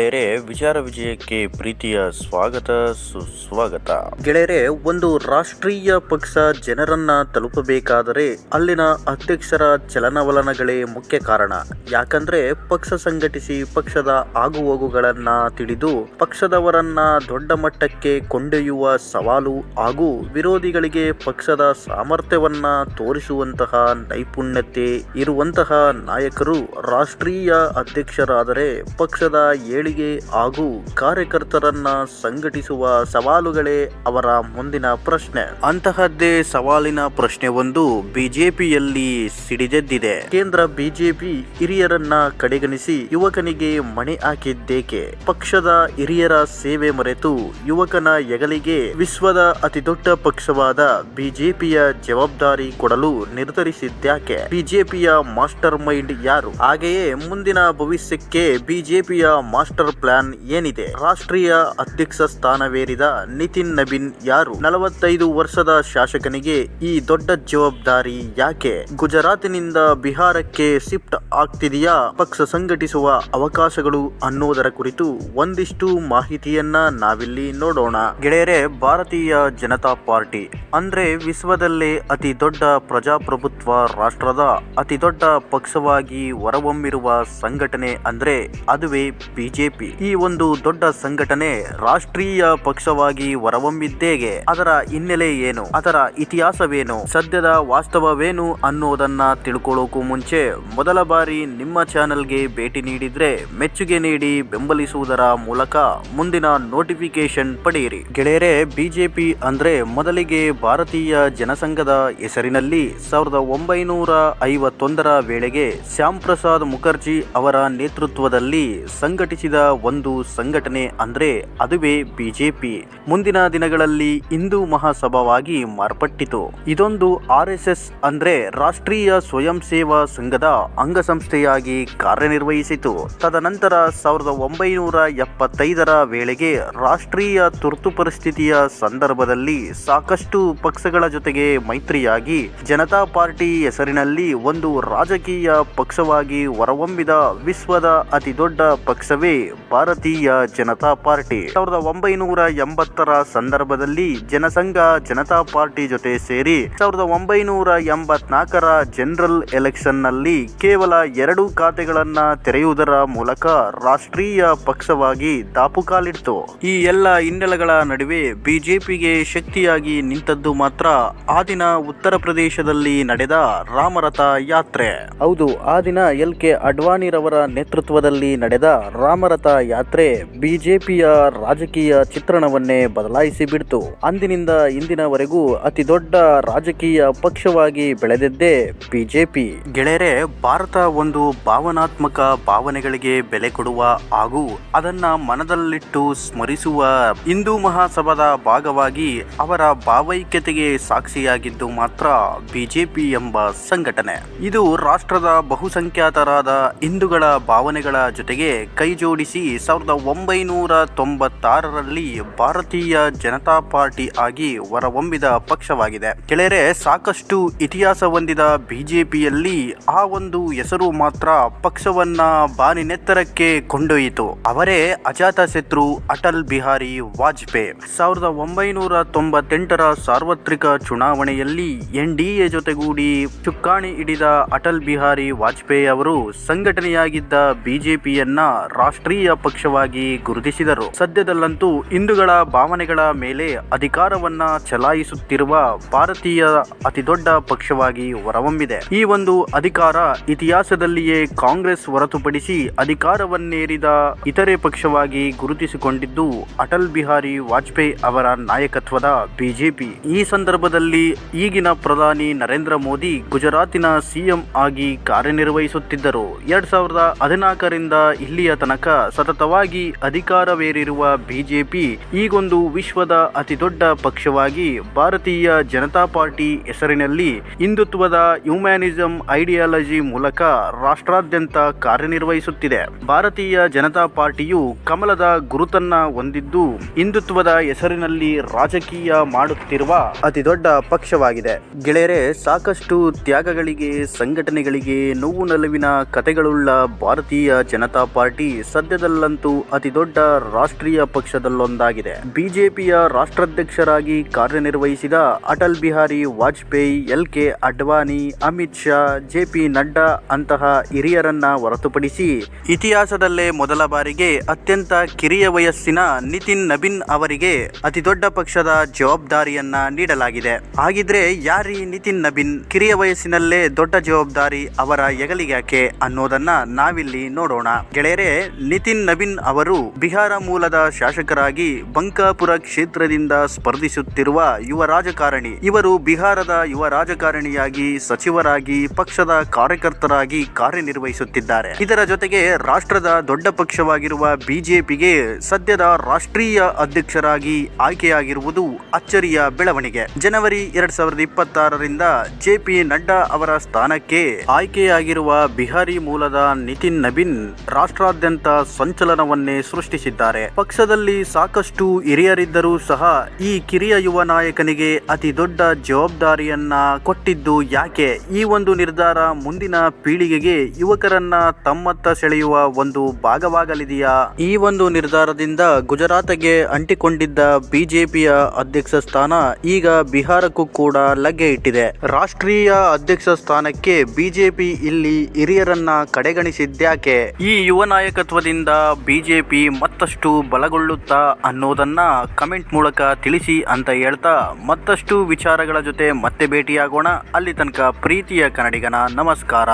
ಗೆಳೆಯರೆ, ವಿಚಾರ ವಿಜಯಕ್ಕೆ ಪ್ರೀತಿಯ ಸ್ವಾಗತ, ಸುಸ್ವಾಗತ. ಗೆಳೆಯರೆ, ಒಂದು ರಾಷ್ಟ್ರೀಯ ಪಕ್ಷ ಜನರನ್ನ ತಲುಪಬೇಕಾದರೆ ಅಲ್ಲಿನ ಅಧ್ಯಕ್ಷರ ಚಲನವಲನಗಳೇ ಮುಖ್ಯ ಕಾರಣ. ಯಾಕಂದ್ರೆ ಪಕ್ಷ ಸಂಘಟಿಸಿ ಪಕ್ಷದ ಆಗುಹೋಗುಗಳನ್ನ ತಿಳಿದು ಪಕ್ಷದವರನ್ನ ದೊಡ್ಡ ಮಟ್ಟಕ್ಕೆ ಕೊಂಡೊಯ್ಯುವ ಸವಾಲು ಹಾಗೂ ವಿರೋಧಿಗಳಿಗೆ ಪಕ್ಷದ ಸಾಮರ್ಥ್ಯವನ್ನ ತೋರಿಸುವಂತಹ ನೈಪುಣ್ಯತೆ ಇರುವಂತಹ ನಾಯಕರು ರಾಷ್ಟ್ರೀಯ ಅಧ್ಯಕ್ಷರಾದರೆ ಪಕ್ಷದ ಏಳಿಗೆ ಹಾಗೂ ಕಾರ್ಯಕರ್ತರನ್ನ ಸಂಘಟಿಸುವ ಸವಾಲುಗಳೇ ಅವರ ಮುಂದಿನ ಪ್ರಶ್ನೆ. ಅಂತಹದ್ದೇ ಸವಾಲಿನ ಪ್ರಶ್ನೆ ಒಂದು ಬಿಜೆಪಿಯಲ್ಲಿ ಸಿಡಿದೆದ್ದಿದೆ. ಕೇಂದ್ರ ಬಿಜೆಪಿ ಹಿರಿಯರನ್ನ ಕಡೆಗಣಿಸಿ ಯುವಕನಿಗೆ ಮಣೆ ಹಾಕಿದ್ದೇಕೆ? ಪಕ್ಷದ ಹಿರಿಯರ ಸೇವೆ ಮರೆತು ಯುವಕನ ಹೆಗಲಿಗೆ ವಿಶ್ವದ ಅತಿದೊಡ್ಡ ಪಕ್ಷವಾದ ಬಿಜೆಪಿಯ ಜವಾಬ್ದಾರಿ ಕೊಡಲು ನಿರ್ಧರಿಸಿದ್ಯಾಕೆ? ಬಿಜೆಪಿಯ ಮಾಸ್ಟರ್ ಮೈಂಡ್ ಯಾರು? ಹಾಗೆಯೇ ಮುಂದಿನ ಭವಿಷ್ಯಕ್ಕೆ ಬಿಜೆಪಿಯ ಮಾಸ್ಟರ್ ಪ್ಲಾನ್ ಏನಿದೆ? ರಾಷ್ಟ್ರೀಯ ಅಧ್ಯಕ್ಷ ಸ್ಥಾನವೇರಿದ ನಿತಿನ್ ನಬೀನ್ ಯಾರು? ನಲವತ್ತೈದು ವರ್ಷದ ಶಾಸಕನಿಗೆ ಈ ದೊಡ್ಡ ಜವಾಬ್ದಾರಿ ಯಾಕೆ? ಗುಜರಾತಿನಿಂದ ಬಿಹಾರಕ್ಕೆ ಶಿಫ್ಟ್ ಆಗ್ತಿದೆಯಾ? ಪಕ್ಷ ಸಂಘಟಿಸುವ ಅವಕಾಶಗಳು ಅನ್ನೋದರ ಕುರಿತು ಒಂದಿಷ್ಟು ಮಾಹಿತಿಯನ್ನ ನಾವಿಲ್ಲಿ ನೋಡೋಣ. ಗೆಳೆಯರೆ, ಭಾರತೀಯ ಜನತಾ ಪಾರ್ಟಿ ಅಂದ್ರೆ ವಿಶ್ವದಲ್ಲೇ ಅತಿ ದೊಡ್ಡ ಪ್ರಜಾಪ್ರಭುತ್ವ ರಾಷ್ಟ್ರದ ಅತಿ ದೊಡ್ಡ ಪಕ್ಷವಾಗಿ ಹೊರಹೊಮ್ಮಿರುವ ಸಂಘಟನೆ ಅಂದ್ರೆ ಅದುವೇ ಬಿಜೆಪಿ ಈ ಒಂದು ದೊಡ್ಡ ಸಂಘಟನೆ ರಾಷ್ಟ್ರೀಯ ಪಕ್ಷವಾಗಿ ಹೊರಹೊಮ್ಮಿದ್ದೇಗೆ. ಅದರ ಹಿನ್ನೆಲೆ ಏನು? ಅದರ ಇತಿಹಾಸವೇನು? ಸದ್ಯದ ವಾಸ್ತವವೇನು ಅನ್ನೋದನ್ನ ತಿಳ್ಕೊಳ್ಳೋಕು ಮುಂಚೆ ಮೊದಲ ಬಾರಿ ನಿಮ್ಮ ಚಾನೆಲ್ಗೆ ಭೇಟಿ ನೀಡಿದ್ರೆ ಮೆಚ್ಚುಗೆ ನೀಡಿ ಬೆಂಬಲಿಸುವುದರ ಮೂಲಕ ಮುಂದಿನ ನೋಟಿಫಿಕೇಶನ್ ಪಡೆಯಿರಿ. ಗೆಳೆಯರೆ, ಬಿಜೆಪಿ ಅಂದ್ರೆ ಮೊದಲಿಗೆ ಭಾರತೀಯ ಜನಸಂಘದ ಹೆಸರಿನಲ್ಲಿ ಸಾವಿರದ ಒಂಬೈನೂರ ಐವತ್ತೊಂದರ ವೇಳೆಗೆ ಶ್ಯಾಮ್ ಪ್ರಸಾದ್ ಮುಖರ್ಜಿ ಅವರ ನೇತೃತ್ವದಲ್ಲಿ ಸಂಘಟಿಸಿದ ಒಂದು ಸಂಘಟನೆ ಅಂದ್ರೆ ಅದುವೇ ಬಿಜೆಪಿ. ಮುಂದಿನ ದಿನಗಳಲ್ಲಿ ಹಿಂದೂ ಮಹಾಸಭಾವಾಗಿ ಮಾರ್ಪಟ್ಟಿತು. ಇದೊಂದು ಆರ್ ಅಂದ್ರೆ ರಾಷ್ಟ್ರೀಯ ಸ್ವಯಂ ಸೇವಾ ಸಂಘದ ಅಂಗಸಂಸ್ಥೆಯಾಗಿ ಕಾರ್ಯನಿರ್ವಹಿಸಿತು. ತದನಂತರ ಸಾವಿರದ ಒಂಬೈನೂರ ಎಪ್ಪತ್ತೈದರ ವೇಳೆಗೆ ರಾಷ್ಟ್ರೀಯ ತುರ್ತು ಪರಿಸ್ಥಿತಿಯ ಸಂದರ್ಭದಲ್ಲಿ ಸಾಕಷ್ಟು ಪಕ್ಷಗಳ ಜೊತೆಗೆ ಮೈತ್ರಿಯಾಗಿ ಜನತಾ ಪಾರ್ಟಿ ಹೆಸರಿನಲ್ಲಿ ಒಂದು ರಾಜಕೀಯ ಪಕ್ಷವಾಗಿ ಹೊರಹೊಮ್ಮಿದ ವಿಶ್ವದ ಅತಿ ದೊಡ್ಡ ಪಕ್ಷವೇ ಭಾರತೀಯ ಜನತಾ ಪಾರ್ಟಿ. ಸಾವಿರದ ಒಂಬೈನೂರ ಎಂಬತ್ತರ ಸಂದರ್ಭದಲ್ಲಿ ಜನಸಂಘ ಜನತಾ ಪಾರ್ಟಿ ಜೊತೆ ಸೇರಿ ಸಾವಿರದ ಒಂಬೈನೂರ ಎಂಬತ್ನಾಲ್ಕರ ಜನರಲ್ ಎಲೆಕ್ಷನ್ನಲ್ಲಿ ಕೇವಲ ಎರಡು ಖಾತೆಗಳನ್ನ ತೆರೆಯುವುದರ ಮೂಲಕ ರಾಷ್ಟ್ರೀಯ ಪಕ್ಷವಾಗಿ ದಾಪುಕಾಲಿಡ್ತು ಈ ಎಲ್ಲ ಹಿನ್ನೆಲೆಗಳ ನಡುವೆ ಬಿಜೆಪಿಗೆ ಶಕ್ತಿಯಾಗಿ ನಿಂತದ್ದು ಮಾತ್ರ ಆ ದಿನ ಉತ್ತರ ಪ್ರದೇಶದಲ್ಲಿ ನಡೆದ ರಾಮರಥ ಯಾತ್ರೆ. ಹೌದು, ಆ ದಿನ ಎಲ್ ಕೆ ಅಡ್ವಾಣಿರವರ ನೇತೃತ್ವದಲ್ಲಿ ನಡೆದ ರಾಮರಥ ಯಾತ್ರೆ ಬಿಜೆಪಿಯ ರಾಜಕೀಯ ಚಿತ್ರಣವನ್ನೇ ಬದಲಾಯಿಸಿ ಬಿಡ್ತು. ಅಂದಿನಿಂದ ಇಂದಿನವರೆಗೂ ಅತಿ ದೊಡ್ಡ ರಾಜಕೀಯ ಪಕ್ಷವಾಗಿ ಬೆಳೆದಿದ್ದೇ ಬಿಜೆಪಿ. ಗೆಳೆಯರೆ, ಭಾರತ ಒಂದು ಭಾವನಾತ್ಮಕ ಭಾವನೆಗಳಿಗೆ ಬೆಲೆ ಕೊಡುವ ಹಾಗೂ ಅದನ್ನ ಮನದಲ್ಲಿಟ್ಟು ಸ್ಮರಿಸುವ ಹಿಂದೂ ಮಹಾಸಭಾದ ಭಾಗವಾಗಿ ಅವರ ಭಾವೈಕ್ಯತೆಗೆ ಸಾಕ್ಷಿಯಾಗಿದ್ದು ಮಾತ್ರ ಬಿಜೆಪಿ ಎಂಬ ಸಂಘಟನೆ. ಇದು ರಾಷ್ಟ್ರದ ಬಹುಸಂಖ್ಯಾತರಾದ ಹಿಂದೂಗಳ ಭಾವನೆಗಳ ಜೊತೆಗೆ ಕೈಜೋಡಿಸಿ ಸಾವಿರದ ಒಂಬೈನೂರ ತೊಂಬತ್ತಾರರಲ್ಲಿ ಭಾರತೀಯ ಜನತಾ ಪಾರ್ಟಿ ಆಗಿ ಹೊರಹೊಮ್ಮಿದ ಪಕ್ಷವಾಗಿದೆ. ಗೆಳೆಯರೆ, ಸಾಕಷ್ಟು ಇತಿಹಾಸ ಹೊಂದಿದ ಬಿಜೆಪಿಯಲ್ಲಿ ಆ ಒಂದು ಹೆಸರು ಮಾತ್ರ ಪಕ್ಷವನ್ನ ಬಾನಿನೆತ್ತರಕ್ಕೆ ಕೊಂಡೊಯ್ಯಿತು. ಅವರೇ ಅಜಾತ ಶತ್ರು ಅಟಲ್ ಬಿಹಾರಿ ವಾಜಪೇಯಿ. ಸಾವಿರದ ಒಂಬೈನೂರ ತೊಂಬತ್ತೆಂಟರ ಸಾರ್ವತ್ರಿಕ ಚುನಾವಣೆಯಲ್ಲಿ ಎನ್ ಡಿ ಎ ಜೊತೆಗೂಡಿ ಚುಕ್ಕಾಣಿ ಹಿಡಿದ ಅಟಲ್ ಬಿಹಾರಿ ವಾಜಪೇಯಿ ಅವರು ಸಂಘಟನೆಯಾಗಿದ್ದ ಬಿಜೆಪಿಯನ್ನ ರಾಷ್ಟ್ರೀಯ ಪಕ್ಷವಾಗಿ ಗುರುತಿಸಿದರು. ಸದ್ಯದಲ್ಲಂತೂ ಹಿಂದೂಗಳ ಭಾವನೆಗಳ ಮೇಲೆ ಅಧಿಕಾರವನ್ನ ಚಲಾಯಿಸುತ್ತಿರುವ ಭಾರತೀಯ ಅತಿದೊಡ್ಡ ಪಕ್ಷವಾಗಿ ಹೊರಹೊಮ್ಮಿದೆ. ಈ ಒಂದು ಅಧಿಕಾರ ಇತಿಹಾಸದಲ್ಲಿಯೇ ಕಾಂಗ್ರೆಸ್ ಹೊರತುಪಡಿಸಿ ಅಧಿಕಾರವನ್ನೇರಿದ ಇತರೆ ಪಕ್ಷವಾಗಿ ಗುರುತಿಸಿಕೊಂಡಿದ್ದು ಅಟಲ್ ಬಿಹಾರಿ ವಾಜಪೇಯಿ ಅವರ ನಾಯಕತ್ವದ ಬಿಜೆಪಿ. ಈ ಸಂದರ್ಭದಲ್ಲಿ ಈಗಿನ ಪ್ರಧಾನಿ ನರೇಂದ್ರ ಮೋದಿ ಗುಜರಾತಿನ ಸಿಎಂ ಆಗಿ ಕಾರ್ಯನಿರ್ವಹಿಸುತ್ತಿದ್ದರು. ಎರಡ್ ಸಾವಿರದ ಹದಿನಾಲ್ಕರಿಂದ ಇಲ್ಲಿಯ ತನಕ ಸತತವಾಗಿ ಅಧಿಕಾರವೇರಿರುವ ಬಿಜೆಪಿ ಈಗೊಂದು ವಿಶ್ವದ ಅತಿದೊಡ್ಡ ಪಕ್ಷವಾಗಿ ಭಾರತೀಯ ಜನತಾ ಪಾರ್ಟಿ ಹೆಸರಿನಲ್ಲಿ ಹಿಂದುತ್ವದ ಹ್ಯೂಮ್ಯಾನಿಸಂ ಐಡಿಯಾಲಜಿ ಮೂಲಕ ರಾಷ್ಟ್ರಾದ್ಯಂತ ಕಾರ್ಯನಿರ್ವಹಿಸುತ್ತಿದೆ. ಭಾರತೀಯ ಜನತಾ ಪಾರ್ಟಿಯು ಕಮಲದ ಗುರುತನ್ನ ಹೊಂದಿದ್ದು ಹಿಂದುತ್ವದ ಹೆಸರಿನಲ್ಲಿ ರಾಜಕೀಯ ಮಾಡುತ್ತಿರುವ ಅತಿದೊಡ್ಡ ಪಕ್ಷವಾಗಿದೆ. ಗೆಳೆಯರೆ, ಸಾಕಷ್ಟು ತ್ಯಾಗಗಳಿಗೆ, ಸಂಘಟನೆಗಳಿಗೆ, ನೋವು ನಲುವಿನ ಕಥೆಗಳುಳ್ಳ ಭಾರತೀಯ ಜನತಾ ಪಾರ್ಟಿ ಸದ್ಯ ಸದ್ಯದಲ್ಲಂತೂ ಅತಿ ದೊಡ್ಡ ರಾಷ್ಟ್ರೀಯ ಪಕ್ಷದಲ್ಲೊಂದಾಗಿದೆ. ಬಿಜೆಪಿಯ ರಾಷ್ಟ್ರಾಧ್ಯಕ್ಷರಾಗಿ ಕಾರ್ಯನಿರ್ವಹಿಸಿದ Atal Bihari Vajpayee, L K Advani, Amit Shah, J P Nadda ಅಂತಹ ಹಿರಿಯರನ್ನ ಹೊರತುಪಡಿಸಿ ಇತಿಹಾಸದಲ್ಲೇ ಮೊದಲ ಬಾರಿಗೆ ಅತ್ಯಂತ ಕಿರಿಯ ವಯಸ್ಸಿನ ನಿತಿನ್ ನಬಿನ್ ಅವರಿಗೆ ಅತಿ ದೊಡ್ಡ ಪಕ್ಷದ ಜವಾಬ್ದಾರಿಯನ್ನ ನೀಡಲಾಗಿದೆ. ಹಾಗಿದ್ರೆ ಯಾರಿ ನಿತಿನ್ ನಬಿನ್ ಕಿರಿಯ ವಯಸ್ಸಿನಲ್ಲೇ ದೊಡ್ಡ ಜವಾಬ್ದಾರಿ ಅವರ ಹೆಗಲಿಗ್ಯಾಕೆ ಅನ್ನೋದನ್ನ ನಾವಿಲ್ಲಿ ನೋಡೋಣ. ಗೆಳೆಯರೆ ನಿತಿನ್ ನವೀನ್ ಅವರು ಬಿಹಾರ ಮೂಲದ ಶಾಸಕರಾಗಿ ಬಂಕಾಪುರ ಕ್ಷೇತ್ರದಿಂದ ಸ್ಪರ್ಧಿಸುತ್ತಿರುವ ಯುವ ರಾಜಕಾರಣಿ. ಇವರು ಬಿಹಾರದ ಯುವ ರಾಜಕಾರಣಿಯಾಗಿ, ಸಚಿವರಾಗಿ, ಪಕ್ಷದ ಕಾರ್ಯಕರ್ತರಾಗಿ ಕಾರ್ಯನಿರ್ವಹಿಸುತ್ತಿದ್ದಾರೆ. ಇದರ ಜೊತೆಗೆ ರಾಷ್ಟ್ರದ ದೊಡ್ಡ ಪಕ್ಷವಾಗಿರುವ ಬಿಜೆಪಿಗೆ ಸದ್ಯದ ರಾಷ್ಟ್ರೀಯ ಅಧ್ಯಕ್ಷರಾಗಿ ಆಯ್ಕೆಯಾಗಿರುವುದು ಅಚ್ಚರಿಯ ಬೆಳವಣಿಗೆ. ಜನವರಿ ಎರಡ್ ಸಾವಿರದ ಇಪ್ಪತ್ತಾರರಿಂದ ಜೆಪಿ ನಡ್ಡಾ ಅವರ ಸ್ಥಾನಕ್ಕೆ ಆಯ್ಕೆಯಾಗಿರುವ ಬಿಹಾರಿ ಮೂಲದ ನಿತಿನ್ ನವೀನ್ ರಾಷ್ಟ್ರಾದ್ಯಂತ ಸಂಚಲನವನ್ನೇ ಸೃಷ್ಟಿಸಿದ್ದಾರೆ. ಪಕ್ಷದಲ್ಲಿ ಸಾಕಷ್ಟು ಹಿರಿಯರಿದ್ದರೂ ಸಹ ಈ ಕಿರಿಯ ಯುವ ನಾಯಕನಿಗೆ ಅತಿ ದೊಡ್ಡ ಜವಾಬ್ದಾರಿಯನ್ನ ಕೊಟ್ಟಿದ್ದು ಯಾಕೆ? ಈ ಒಂದು ನಿರ್ಧಾರ ಮುಂದಿನ ಪೀಳಿಗೆಗೆ ಯುವಕರನ್ನ ತಮ್ಮತ್ತ ಸೆಳೆಯುವ ಒಂದು ಭಾಗವಾಗಲಿದೆಯಾ? ಈ ಒಂದು ನಿರ್ಧಾರದಿಂದ ಗುಜರಾತ್ಗೆ ಅಂಟಿಕೊಂಡಿದ್ದ ಬಿಜೆಪಿಯ ಅಧ್ಯಕ್ಷ ಸ್ಥಾನ ಈಗ ಬಿಹಾರಕ್ಕೂ ಕೂಡ ಲಗ್ಗೆ ಇಟ್ಟಿದೆ. ರಾಷ್ಟ್ರೀಯ ಅಧ್ಯಕ್ಷ ಸ್ಥಾನಕ್ಕೆ ಬಿಜೆಪಿ ಇಲ್ಲಿ ಹಿರಿಯರನ್ನ ಕಡೆಗಣಿಸಿದ್ಯಾಕೆ ಈ ಯುವ ನಾಯಕತ್ವದಿಂದ ಬಿಜೆಪಿ ಮತ್ತಷ್ಟು ಬಲಗೊಳ್ಳುತ್ತಾ ಅನ್ನೋದನ್ನ ಕಮೆಂಟ್ ಮೂಲಕ ತಿಳಿಸಿ ಅಂತ ಹೇಳ್ತಾ ಮತ್ತಷ್ಟು ವಿಚಾರಗಳ ಜೊತೆ ಮತ್ತೆ ಭೇಟಿಯಾಗೋಣ. ಅಲ್ಲಿ ತನಕ ಪ್ರೀತಿಯ ಕನ್ನಡಿಗನ ನಮಸ್ಕಾರ.